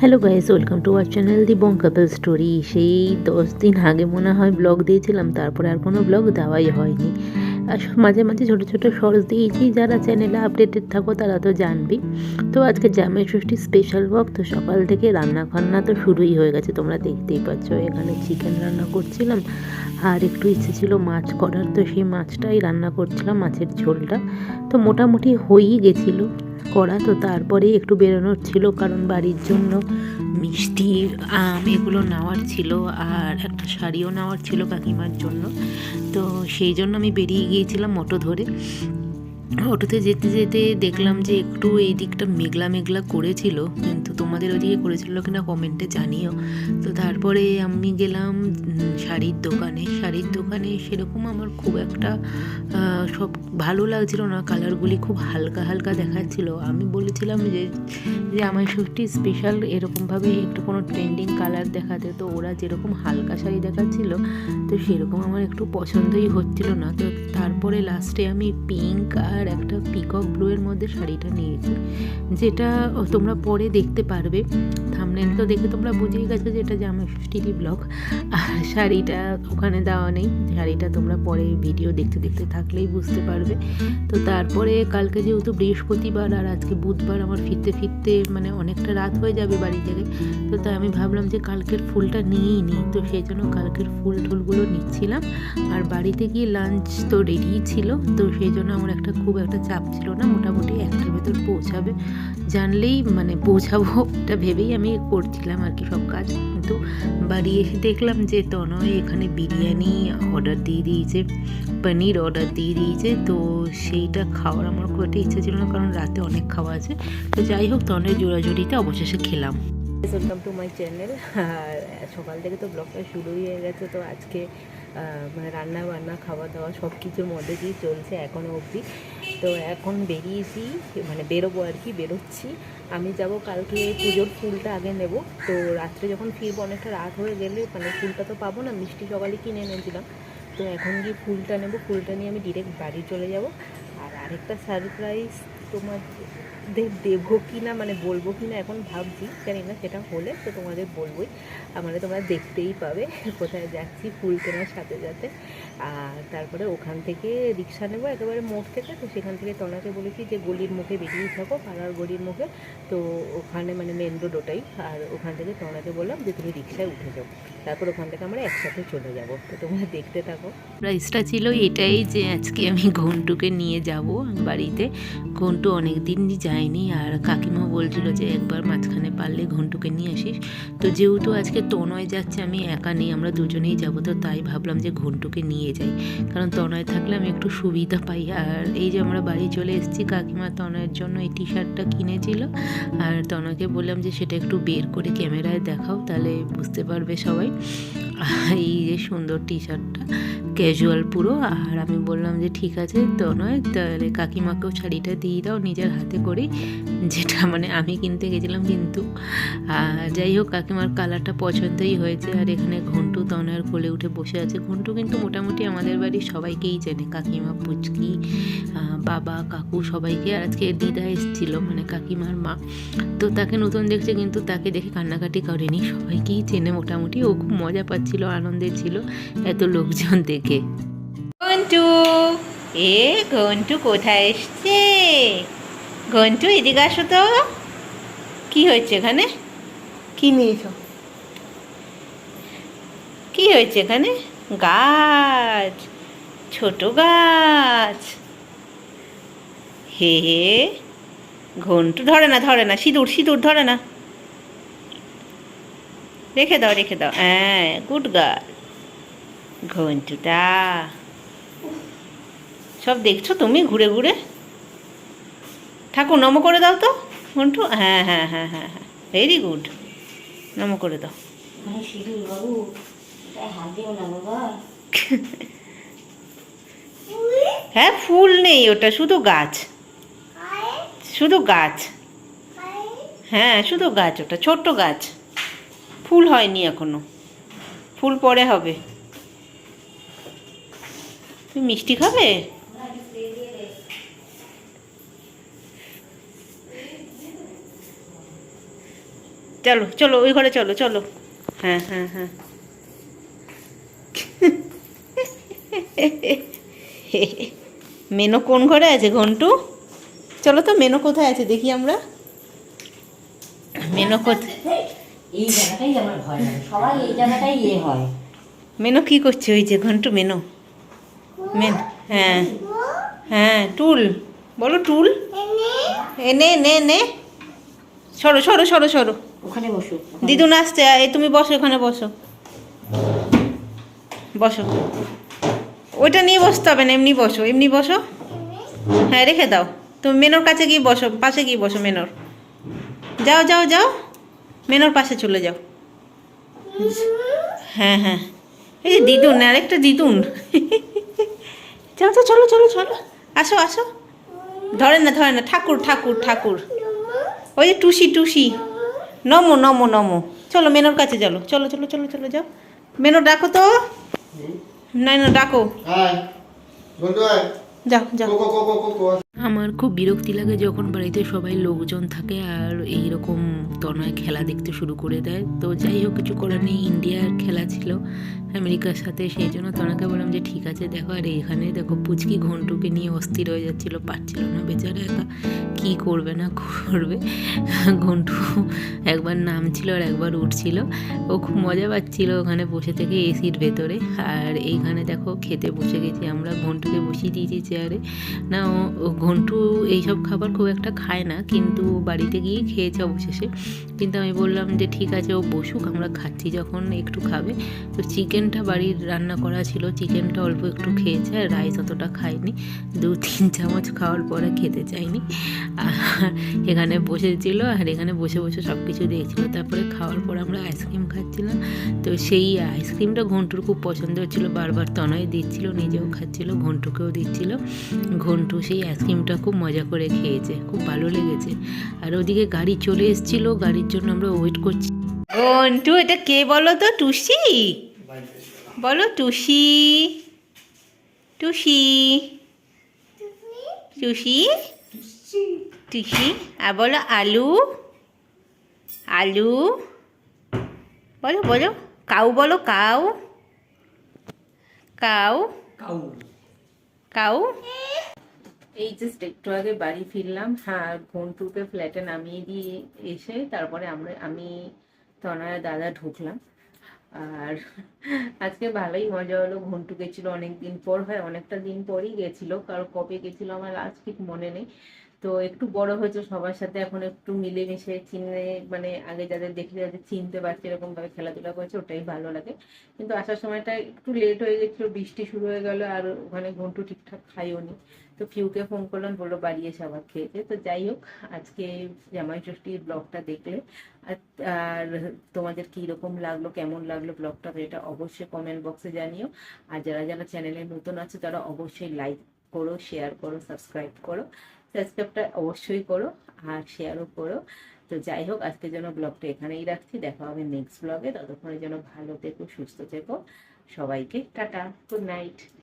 Hello guys welcome to our channel the Bong couple story সেই দশ দিন আগে মনে হয় ব্লগ দিয়েছিলাম, তারপরে আর কোনো ব্লগ দেওয়াই হয়নি। আর মাঝে মাঝে ছোটো ছোটো শর্টস দিয়েছি, যারা চ্যানেলে আপডেটেড থাকো তারা তো জানবি তো আজকে জামাই ষষ্ঠী স্পেশাল ব্লগ তো সকাল থেকে রান্না বান্না তো শুরুই হয়ে গেছে, তোমরা দেখতেই পাচ্ছ, এখানে চিকেন রান্না করছিলাম। আর একটু ইচ্ছে ছিল মাছ করার, তো সেই মাছটাই রান্না করছিলাম, মাছের ঝোলটা। তো মোটামুটি হয়েই গেছিল। করা। তো তারপরে একটু বেরোনোর ছিল, কারণ বাড়ির জন্য মিষ্টি, আম এগুলো নেওয়ার ছিল আর একটা শাড়িও নেওয়ার ছিল কাকিমার জন্য। তো সেই জন্য আমি বেরিয়ে গিয়েছিলাম মোটো ধরে। অটোতে যেতে যেতে দেখলাম যে একটু এই দিকটা মেঘলা মেঘলা করেছিল, কিন্তু তোমাদের ওদিকে করেছিল কিনা কমেন্টে জানিও। তো তারপরে আমি গেলাম শাড়ির দোকানে। শাড়ির দোকানে সেরকম আমার খুব একটা সব ভালো লাগছিল না। কালারগুলি খুব হালকা হালকা দেখাচ্ছিল। আমি বলেছিলাম যে যে আমার ষষ্ঠী স্পেশাল এরকমভাবে একটু কোনো ট্রেন্ডিং কালার দেখাতে। তো ওরা যেরকম হালকা শাড়ি দেখাচ্ছিল, তো সেরকম আমার একটু পছন্দই হচ্ছিল না। তো তারপরে লাস্টে আমি পিঙ্ক আর একটা পিকক ব্লু এর মধ্যে শাড়িটা নিয়েছি। যেটা তোমরা পরে দেখতে পারবে। থামনেল তো দেখে তোমরা বুঝেই গেছো যে এটা জামাই ষষ্ঠীরই ব্লগ। আর শাড়িটা ওখানে দেওয়া নেই। শাড়িটা তোমরা পরে ভিডিও দেখতে দেখতে থাকলেই বুঝতে পারবে। তো তারপরে কালকে যেহেতু বৃহস্পতিবার আর আজকে বুধবার আমার ফিরতে ফিরতে মানে অনেকটা রাত হয়ে যাবে বাড়ি থেকে তো তাই আমি ভাবলাম যে কালকের ফুলটা নিয়েই নিই। তো সেই জন্য কালকের ফুল টুলগুলো নিচ্ছিলাম। আর বাড়িতে গিয়ে লাঞ্চ তো রেডিই ছিল। তো সেই জন্য আমার একটা খুব একটা চাপ ছিল না। মোটামুটি একটার ভেতর পৌঁছাবে। জানলেই মানে পৌঁছাবো এটা ভেবেই আমি করছিলাম আর কি সব কাজ। কিন্তু বাড়ি এসে দেখলাম যে তনয় এখানে বিরিয়ানি অর্ডার দিয়ে দিয়েছে, পনির অর্ডার দিয়ে দিয়েছে। তো সেইটা খাওয়ার আমার খুব একটা ইচ্ছা ছিল না, কারণ রাতে অনেক খাওয়া আছে। তো যাই হোক তনের জোড়াজুড়িতে অবশেষে খেলাম। ওয়েলকাম টু মাই চ্যানেল আর সকাল থেকে তো ব্লগটা শুরুই হয়ে গেছে, তো আজকে মানে রান্না বান্না খাওয়া দাওয়া সব কিছুর মধ্যে দিয়ে চলছে এখনও অবধি। তো এখন বেরিয়েছি মানে বেরোবো আর কি, বেরোচ্ছি। আমি যাব কালকে পুজোর ফুলটা আগে নেব। তো রাত্রে যখন ফিরবো অনেকটা রাত হয়ে গেলে মানে ফুলটা তো পাবো না, মিষ্টি সকালে কিনে এনেছিলাম তো এখন গিয়ে ফুলটা নেব, ফুলটা নিয়ে আমি ডিরেক্ট বাড়ি চলে যাব। আর আরেকটা সারপ্রাইজ তোমাদের দেবো কি না মানে বলব কি না এখন ভাবছি, জানি না সেটা হলে তো তোমাদের বলবোই। মানে তোমরা দেখতেই পাবে কোথায় যাচ্ছি, ফুল কেনার সাথে সাথে। আর তারপরে ওখান থেকে রিক্সা নেব, একেবারে মোড় থেকে। তো সেখান থেকে তনাকে বলেছি যে গলির মুখে বেরিয়ে থাকো, পাড়ার গলির মুখে। তো ওখানে মানে মেন রোড ওটাই। আর ওখান থেকে তনাকে বললাম যে তুমি রিক্সায় উঠে যাও। তারপর ওখান থেকে আমরা একসাথে চলে যাব। তো তোমরা দেখতে থাকো। প্রাইসটা ছিল এটাই যে আজকে আমি ঘন্টুকে নিয়ে যাব বাড়িতে। ঘন্টু অনেক দিনই যায়নি আর কাকিমা বলছিল যে একবার মাঝখানে পারলে ঘন্টুকে নিয়ে আসিস। তো যেহেতু আজকে তনয় যাচ্ছে, আমি একা নেই, আমরা দুজনেই যাব, তো তাই ভাবলাম যে ঘন্টুকে নিয়ে যাই। কারণ তনয় থাকলে আমি একটু সুবিধা পাই। আর এই যে আমরা বাড়ি চলে এসেছি, কাকিমা তনয়ের জন্য এই টি শার্টটা কিনেছিল। আর তনয়কে বললাম যে সেটা একটু বের করে ক্যামেরায় দেখাও, তাহলে বুঝতে পারবে সবাই। এই যে সুন্দর টি শার্টটা ক্যাজুয়াল পুরো, আর আমি বললাম যে ঠিক আছে, তো নয়, তাহলে কাকিমাকেও শাড়িটা দিয়ে দাও, নিজের হাতে করে যেটা মানে আমি কিনতে গেছিলাম কিন্তু। যাই হোক, কাকিমার কালারটা পছন্দই হয়েছে। আর এখানে ঘন্টু তনয়ের কোলে উঠে বসে আছে। ঘন্টু কিন্তু মোটামুটি আমাদের বাড়ির সবাইকেই চেনে। কাকিমা, পুচকি বাবা, কাকু সবাইকে। আর আজকে দিদা এসেছিল মানে কাকিমার মা। তো তাকে নতুন দেখছে, কিন্তু তাকে দেখে কান্নাকাটি করেনি। সবাইকেই চেনে মোটামুটি। ও খুব মজা পাচ্ছিল, আনন্দে ছিল এত লোকজন দেখে। ঘন্টু, এ ঘন্টু কোথায় এসছে? ঘন্টু, এদিকে আসো তো। কি হয়েছে এখানে? কি নিয়েছো? কি হয়েছে এখানে? গাছ, ছোট গাছ। হে হে, ঘন্টু ধরে না ধরে না, সিঁদুর সিঁদুর ধরে না। রেখে দাও রেখে দাও। হ্যাঁ গুড গার্ল। ঘন্টুটা। সব দেখছ তুমি ঘুরে ঘুরে? ঠাকুর নম করে দাও তো, ঘন্টু। হ্যাঁ হ্যাঁ হ্যাঁ হ্যাঁ হ্যাঁ। ভেরি গুড নম করে দাও। সিঁদুর বাবু তাই হাত দিও না বাবা হ্যাঁ ফুল নেই ওটা শুধু গাছ। শুধু গাছ। হ্যাঁ শুধু গাছ ওটা ছোট্ট গাছ। ফুল হয়নি এখনও। ফুল পরে হবে। তুমি মিষ্টি খাবে? চলো চলো ওই ঘরে চলো চলো। হ্যাঁ হ্যাঁ হ্যাঁ। মেনো কোন ঘরে আছে ঘন্টু? চলো তো মেনো কোথায় আছে দেখি আমরা। মেনো কোথায় এই জায়গাটাই আমার ভয় সবাই এই জায়গাটাই ইয়ে হয়। মেনো কি করছে ওই যে ঘন্টু মেনো? মেন হ্যাঁ হ্যাঁ টুল। বলো টুল। এনে নে নে। সরো সরো সরো সরো। ওখানে বসো দিদুন আসছে এই তুমি বসো, এখানে বসো। বসো। ওইটা নিয়ে বসতে হবে না, এমনি বসো এমনি বসো। হ্যাঁ রেখে দাও। তুমি মেনোর কাছে গিয়ে বসো, পাশে গিয়ে বসো মেনোর। যাও যাও যাও। মেনোর পাশে চলে যাও। হ্যাঁ হ্যাঁ। এই যে দিদুন, আরেকটা দিদুন। চলো তো, চলো চলো চলো। আসো আসো। ধরে না ধরে না, ঠাকুর ঠাকুর ঠাকুর। ওই যে টুসি টুসি। নমো নমো নমো। চলো মেনোর কাছে চলো। চলো চলো চলো চলো যাও। মেনো ডাকো তো। না না ডাকো। হ্যাঁ বন্ধু যাও যাও। কো কো কো কো কো আমার খুব বিরক্তি লাগে যখন বাড়িতে সবাই লোকজন থাকে আর এইরকম তনয় খেলা দেখতে শুরু করে দেয়। তো যাই হোক কিছু করার নেই। ইন্ডিয়ার খেলা ছিল আমেরিকার সাথে সেই জন্য তনাকে বললাম যে ঠিক আছে দেখো আর এখানে দেখো পুচকি ঘন্টুকে নিয়ে অস্থির হয়ে যাচ্ছিল। পারছিল না বেচারা একা। কী করবে না করবে? ঘন্টু একবার নামছিল আর একবার উঠছিল। ও খুব মজা পাচ্ছিল ওখানে বসে থেকে এসির ভেতরে। আর এইখানে দেখো খেতে বসে গেছি আমরা। ঘন্টুকে বসিয়ে দিয়েছি চেয়ারে না ঘন্টু এইসব খাবার খুব একটা খায় না, কিন্তু বাড়িতে গিয়ে খেয়েছে অবশেষে। কিন্তু আমি বললাম যে, ঠিক আছে, ও বসুক, আমরা খাচ্ছি যখন একটু খাবে। তো চিকেনটা বাড়ির রান্না করা ছিল, চিকেনটা অল্প একটু খেয়েছে, আর রাইস অতটা খায়নি। দু, তিন চামচ খাওয়ার পরে খেতে চাইনি। আর এখানে বসেছিল, আর এখানে বসে বসে সব কিছু দেখছিল। তারপরে খাওয়ার পর আমরা আইসক্রিম খাচ্ছিলাম। তো সেই আইসক্রিমটা ঘন্টুর খুব পছন্দ হচ্ছিল, বারবার তনয় দিচ্ছিল, নিজেও খাচ্ছিল, ঘন্টুকেও দিচ্ছিল। ঘন্টু সেই আইসক্রিমটা খুব মজা করে খেয়েছে, খুব ভালো লেগেছে। আর ওদিকে গাড়ি চলে এসেছিল, গাড়ির জন্য আমরা ওয়েট করছি। ঘন্টু, এটা কে বলো তো? টুসি? বলো, টুসি? টুসি? টুসি? টুসি? আর বলো, আলু? আলু? বলো বলো। কাউ বলো, কাউ? কাউ? কাউ। এই জাস্ট একটু আগে বাড়ি ফিরলাম হ্যাঁ ঘন্টুকে ফ্ল্যাটে নামিয়ে দিয়ে এসে তারপরে আমরা, আমি, তনয়া দাদা ঢুকলাম। আর আজকে ভালোই মজা হলো ঘন্টু গেছিল অনেক দিন পর, হয়, অনেকটা দিন পরই গেছিল কারণ কবে গেছিল আমার আজ ঠিক মনে নেই। তো একটু বড় হয়েছে সবার সাথে এখন একটু মিলেমিশে চিনে মানে আগে যাদের দেখলে যাদের চিনতে পারছে এরকম ভাবে খেলাধুলা করছে, ওটাই ভালো লাগে। কিন্তু আসার সময়টা একটু লেট হয়ে গেছিল, বৃষ্টি শুরু হয়ে গেল আর ওখানে ঘন্টু ঠিকঠাক খাইও নি। তো ফিউকে ফোন করলাম, বলল বাড়ি এসে আবার খেয়েছে। তো যাই হোক, আজকে জামাই ষষ্ঠীর ব্লগটা দেখলে। আর আর তোমাদের কী রকম লাগল, কেমন লাগল ব্লগটা এটা অবশ্যই কমেন্ট বক্সে জানিও। আর যারা যারা চ্যানেলে নতুন আছে, তারা অবশ্যই লাইক করো শেয়ার করো সাবস্ক্রাইব করো। সাবস্ক্রাইবটা অবশ্যই করো আর শেয়ারও করো। তো যাই হোক, আজকের জন্য ব্লগটা এখানেই রাখছি। দেখা হবে নেক্সট ব্লগে ততক্ষণের জন্য ভালো থেকো, সুস্থ থেকো। সবাইকে টাটা গুড নাইট